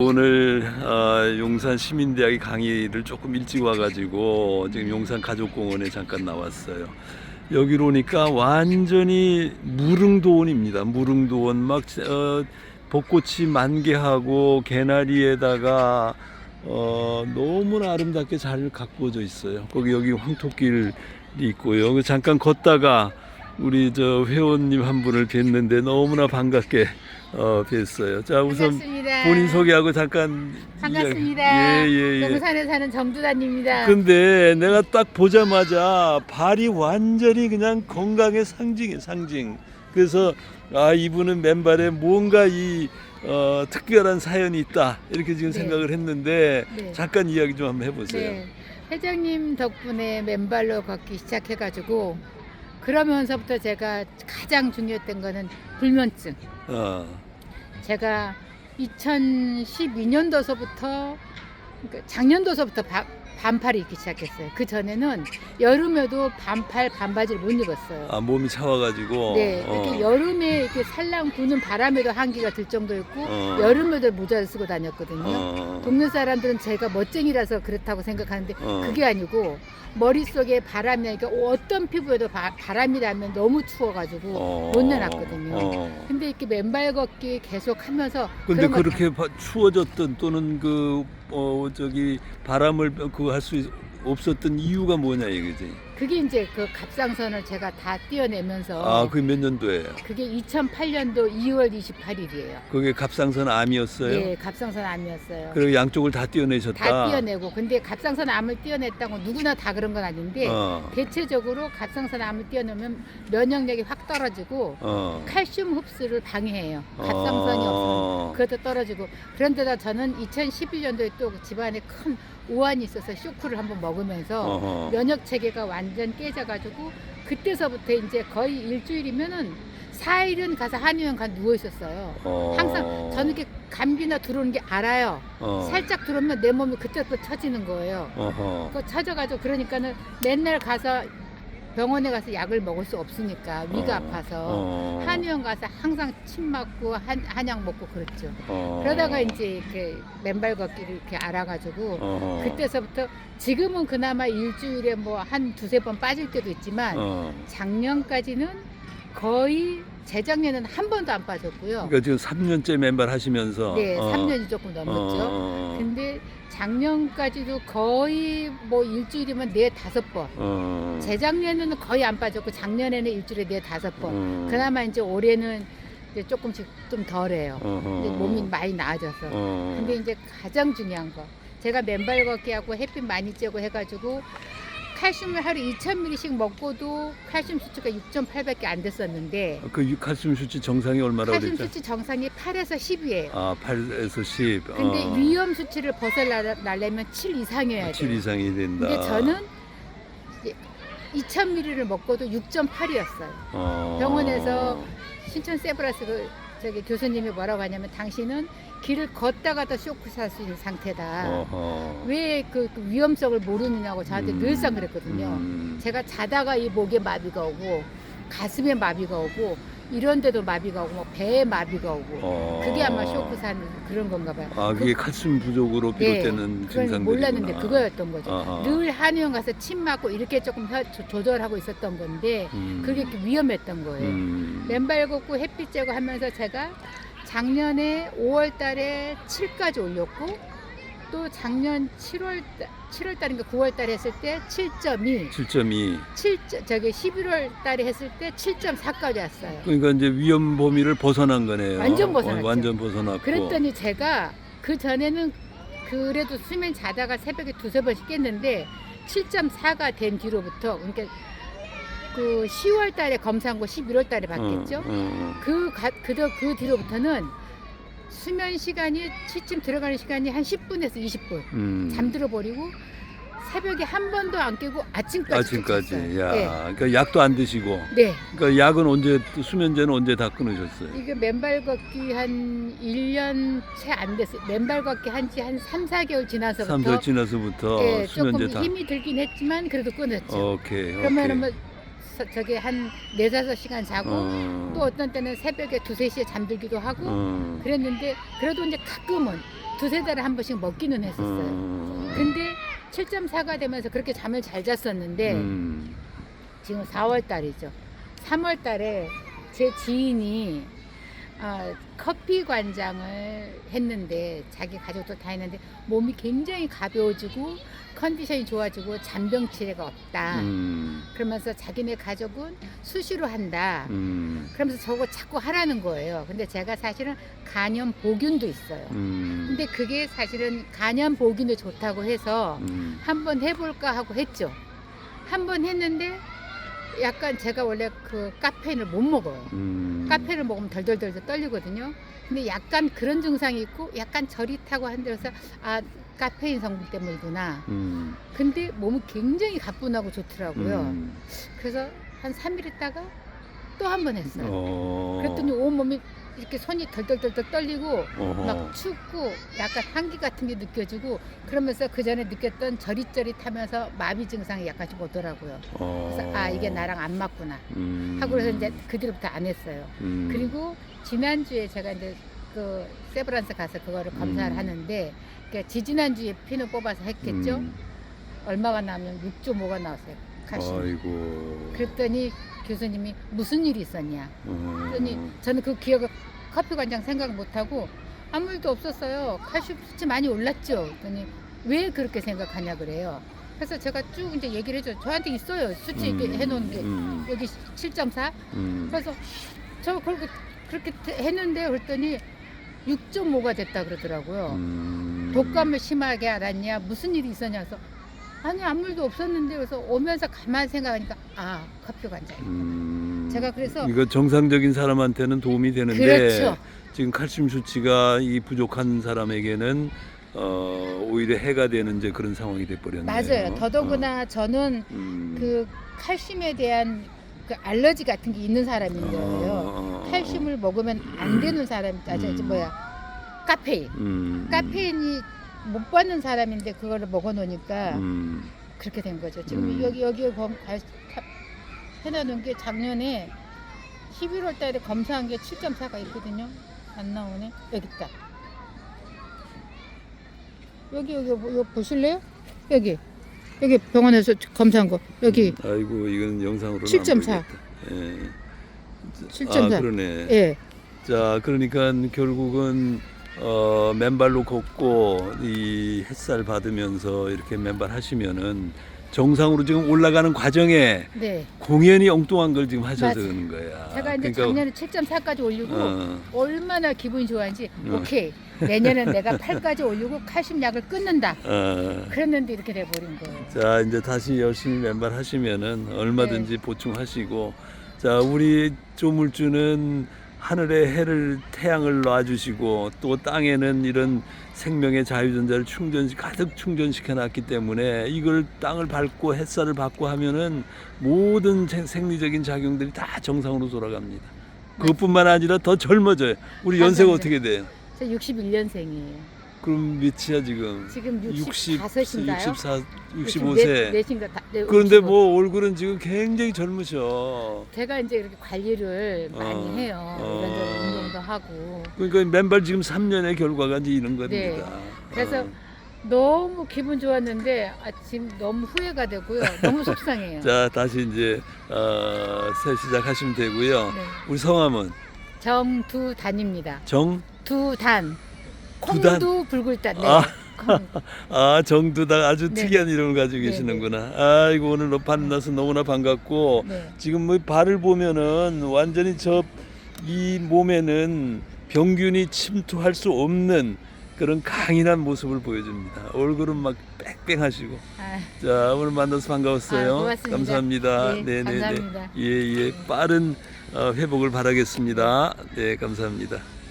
오늘 어, 용산 시민대학의 강의를 조금 일찍 와가지고 지금 용산 가족공원에 잠깐 나왔어요. 여기로 오니까 완전히 무릉도원입니다. 무릉도원 막 어, 벚꽃이 만개하고 개나리에다가 어, 너무나 아름답게 잘 가꾸어져 있어요. 거기 여기 황토길이 있고요. 그 잠깐 걷다가 우리 저 회원님 한 분을 뵀는데 너무나 반갑게 어, 뵀어요. 자 우선 반갑습니다. 본인 소개하고 잠깐 반갑습니다. 예 예 예. 용산에 사는 정두다입니다. 근데 내가 딱 보자마자 발이 완전히 그냥 건강의 상징이에요 상징. 그래서 아 이분은 맨발에 뭔가 이 어, 특별한 사연이 있다 이렇게 지금 네. 생각을 했는데 네. 잠깐 이야기 좀 한번 해보세요. 네. 회장님 덕분에 맨발로 걷기 시작해가지고 그러면서부터 제가 가장 중요했던 거는 불면증. 어, 제가 2012년도서부터 그러니까 작년도서부터 바- 반팔을 입기 시작했어요. 그 전에는 여름에도 반팔 반바지를 못 입었어요. 아 몸이 차와가지고. 네, 어, 이렇게 여름에 이렇게 살랑 부는 바람에도 한기가 들 정도였고 어. 여름에도 모자를 쓰고 다녔거든요. 어, 동네 사람들은 제가 멋쟁이라서 그렇다고 생각하는데 어. 그게 아니고 머릿속에 바람이 나니까 어떤 피부에도 바, 바람이 나면 너무 추워가지고 어, 못 내놨거든요. 어. 근데 이렇게 맨발 걷기 계속 하면서 근데 그렇게 바- 추워졌던 또는 그 어 저기 바람을 그거 할 수 없었던 이유가 뭐냐 이거지. 그게 이제 그 갑상선을 제가 다 띄어내면서 아, 그게 몇 년도예요? 그게 2008년도 2월 28일이에요. 그게 갑상선 암이었어요. 예, 갑상선 암이었어요. 그리고 양쪽을 다 떼어내셨다. 다 띄어내고 근데 갑상선 암을 띄어냈다고 누구나 다 그런 건 아닌데 어, 대체적으로 갑상선 암을 띄어내면 면역력이 확 떨어지고 어. 칼슘 흡수를 방해해요. 갑상선이 없으면 어. 그것도 떨어지고 그런데다 저는 2011년도에 또 집안에 큰 오한이 있어서 쇼크를 한번 먹으면서 어허. 면역 체계가 완전 깨져가지고 그때서부터 이제 거의 일주일이면은 4일은 가서 한의원 가 누워 있었어요. 어. 항상 저는 이렇게 감기나 들어오는 게 알아요. 어. 살짝 들어오면 내 몸이 그때부터 처지는 거예요. 어허. 그거 찾아가지고 그러니까는 맨날 가서 병원에 가서 약을 먹을 수 없으니까 위가 어. 아파서 어. 한의원 가서 항상 침 맞고 한, 한약 먹고 그랬죠. 어. 그러다가 이제 이렇게 맨발 걷기를 이렇게 알아가지고 어허. 그때서부터 지금은 그나마 일주일에 뭐 한 두세 번 빠질 때도 있지만 어. 작년까지는 거의 재작년에는 한 번도 안 빠졌고요. 그러니까 지금 3년째 맨발 하시면서 네, 어. 3년이 조금 넘었죠. 어. 근데 작년까지도 거의 뭐 일주일이면 네 다섯 번. 어. 재작년에는 거의 안 빠졌고 작년에는 일주일에 네 다섯 번. 어. 그나마 이제 올해는 이제 조금씩 좀 덜해요. 어허. 이제 몸이 많이 나아져서. 어. 근데 이제 가장 중요한 거. 제가 맨발 걷기 하고 햇빛 많이 쬐고 해가지고 칼슘을 하루 2,000ml씩 먹고도 칼슘 수치가 6.8밖에 안 됐었는데 그 칼슘 수치 정상이 얼마라고 칼슘 그랬죠? 수치 정상이 8에서 10이에요. 아, 8에서 10. 근데 어. 위험 수치를 벗어나려면 7 이상이어야 7 돼요. 이상이 된다. 근데 저는 2,000ml를 먹고도 6.8이었어요. 어. 병원에서 신촌 세브라스 그 저기 교수님이 뭐라고 하냐면 당신은 길을 걷다가도 쇼크 살 수 있는 상태다. 어허. 왜그 위험성을 모르느냐고 저한테 음. 늘상 그랬거든요. 음. 제가 자다가 이 목에 마비가 오고 가슴에 마비가 오고 이런 데도 마비가 오고 뭐 배에 마비가 오고 어. 그게 아마 쇼크 사는 그런 건가 봐요. 아, 그게 칼슘 부족으로 네, 비롯되는 그건 증상들이구나. 몰랐는데 그거였던 거죠. 아하. 늘 한의원 가서 침 맞고 이렇게 조금 혀- 조- 조절하고 있었던 건데 음. 그게 이렇게 위험했던 거예요. 음. 맨발 걷고 햇빛 쬐고 하면서 제가 작년에 5월 달에 7까지 올렸고 또 작년 7월 7월 달인가 9월 달에 했을 때 7.2, 7.2. 7 저기 11월 달에 했을 때 7.4까지 왔어요. 그러니까 이제 위험 범위를 벗어난 거네요. 완전 벗어났죠. 어, 완전 벗어났고. 그랬더니 제가 그 전에는 그래도 수면 자다가 새벽에 두세 번씩 깼는데 7.4가 된 뒤로부터 그러니까 그 10월 달에 검사한 거 11월 달에 받겠죠. 어, 어, 그, 가, 그, 그 뒤로부터는 수면 시간이 취침 들어가는 시간이 한 10분에서 20분 음. 잠들어 버리고 새벽에 한 번도 안 깨고 아침까지 아침까지. 야, 네. 그러니까 약도 안 드시고. 네. 그러니까 약은 언제 수면제는 언제 다 끊으셨어요? 이게 맨발 걷기 한 1년 채 안 됐어요. 맨발 걷기 한지 한 3, 4개월 지나서부터 3개월 지나서부터 예, 조금 수면제 다. 힘이 들긴 했지만 그래도 끊었죠. 오케이. 그러면은. 뭐 서- 저기 한 네다섯 시간 자고 어. 또 어떤 때는 새벽에 두세 시에 잠들기도 하고 어. 그랬는데 그래도 이제 가끔은 두세 달에 한 번씩 먹기는 했었어요. 어. 근데 7.4가 되면서 그렇게 잠을 잘 잤었는데 음. 지금 4월 달이죠. 3월 달에 제 지인이 어, 커피 관장을 했는데 자기 가족도 다 했는데 몸이 굉장히 가벼워지고 컨디션이 좋아지고 잔병 치레가 없다. 음. 그러면서 자기네 가족은 수시로 한다. 음. 그러면서 저거 자꾸 하라는 거예요. 근데 제가 사실은 간염 보균도 있어요. 음. 근데 그게 사실은 간염 보균도 좋다고 해서 음. 한번 해볼까 하고 했죠. 한번 했는데 약간 제가 원래 그 카페인을 못 먹어요. 음. 카페를 먹으면 덜덜덜 떨리거든요. 근데 약간 그런 증상이 있고 약간 저릿하고 한데서 아 카페인 성분 때문이구나. 음. 근데 몸이 굉장히 가뿐하고 좋더라고요. 음. 그래서 한 3일 있다가 또 한 번 했어요. 어. 그랬더니 온몸이 이렇게 손이 덜덜덜덜 떨리고 어허. 막 춥고 약간 한기 같은 게 느껴지고 그러면서 그 전에 느꼈던 저릿저릿하면서 마비 증상이 약간씩 오더라고요. 어. 그래서 아 이게 나랑 안 맞구나 음. 하고 그래서 이제 그 뒤로부터 안 했어요. 음. 그리고 지난주에 제가 이제 그 세브란스 가서 그거를 검사를 음. 하는데 그러니까 지지난주에 피는 뽑아서 했겠죠. 음. 얼마가 나오면 6.5가 나왔어요. 칼슘. 아이고. 그랬더니 교수님이 무슨 일이 있었냐. 어. 그랬더니 저는 그 기억을 커피 관장 생각 못하고 아무 일도 없었어요. 칼슘 수치 많이 올랐죠. 그랬더니 왜 그렇게 생각하냐 그래요. 그래서 제가 쭉 이제 얘기를 해줘. 저한테 있어요. 수치 이렇게 해놓은 게 음. 여기 7.4. 음. 그래서 저 그렇게 그렇게 했는데 그랬더니 6.5가 됐다 그러더라고요. 음. 독감을 심하게 알았냐? 무슨 일이 있었냐? 그래서 아니 아무 일도 없었는데 그래서 오면서 가만 생각하니까 아 커피 관장. 음. 제가 그래서 이거 정상적인 사람한테는 도움이 되는데 그렇죠. 지금 칼슘 수치가 이 부족한 사람에게는 어, 오히려 해가 되는 이제 그런 상황이 돼 버렸네요. 맞아요. 더더구나 저는 어. 음. 그 칼슘에 대한 그 알러지 같은 게 있는 사람인데요. 어, 어, 칼슘을 먹으면 안 되는 사람, 아, 저, 저 음. 뭐야, 카페인. 음. 카페인이 못 받는 사람인데 그거를 먹어놓으니까 음. 그렇게 된 거죠. 지금 음. 여기 여기에 검 가- 해놔놓은 게 작년에 11월 달에 검사한 게 7.4가 있거든요. 안 나오네. 여기 있다. 여기 여기 뭐- 이거 보실래요? 여기 여기 병원에서 검사한 거 여기 음, 아이고 이건 영상으로 7.4. 예. 7.4. 아, 그러네. 예. 자, 그러니까 결국은 어, 맨발로 걷고 이 햇살 받으면서 이렇게 맨발 하시면은 정상으로 지금 올라가는 과정에 네. 공연이 엉뚱한 걸 지금 하셔서 맞아. 그러는 거야. 제가 이제 그러니까, 작년에 7.4까지 올리고 어, 얼마나 기분이 좋아하는지 어. 오케이 내년엔 내가 8까지 올리고 칼슘 약을 끊는다. 어. 그랬는데 이렇게 돼버린 거예요. 자, 이제 다시 열심히 맨발 하시면은 얼마든지 네. 보충하시고 자, 우리 조물주는 하늘에 해를 태양을 놔주시고 또 땅에는 이런 생명의 자유전자를 충전 가득 충전시켜 놨기 때문에 이걸 땅을 밟고 햇살을 받고 하면은 모든 생- 생리적인 작용들이 다 정상으로 돌아갑니다. 그것뿐만 아니라 더 젊어져요. 우리 연세가. 어떻게 돼요? 저 61년생이에요. 그럼 몇이야 지금? 지금 60, 65세인가요? 64, 65세. 넷인가 다. 네, 그런데 65. 뭐 얼굴은 지금 굉장히 젊으셔. 제가 이제 이렇게 관리를 어, 많이 해요. 어. 이런저런 운동도 하고 그러니까 맨발 지금 3년의 결과가 이제 이런 겁니다. 네. 그래서 어. 너무 기분 좋았는데 아, 지금 너무 후회가 되고요. 너무 속상해요. 자 다시 이제 어, 새 시작하시면 되고요. 네. 우리 성함은 정두단입니다. 정, 두단. 두단? 콩두 불굴단. 네. 아. 콩. 아 정두다 아주 네. 특이한 이름을 가지고 네, 계시는구나. 아이고 오늘 너 만나서 너무나 반갑고 네. 지금 뭐 발을 보면은 완전히 저 이 몸에는 병균이 침투할 수 없는 그런 강인한 모습을 보여줍니다. 얼굴은 막 뺑뺑하시고. 아, 자 오늘 만나서 반가웠어요. 아, 고맙습니다. 감사합니다. 네, 감사합니다. 예예 빠른 어, 회복을 바라겠습니다. 네 감사합니다.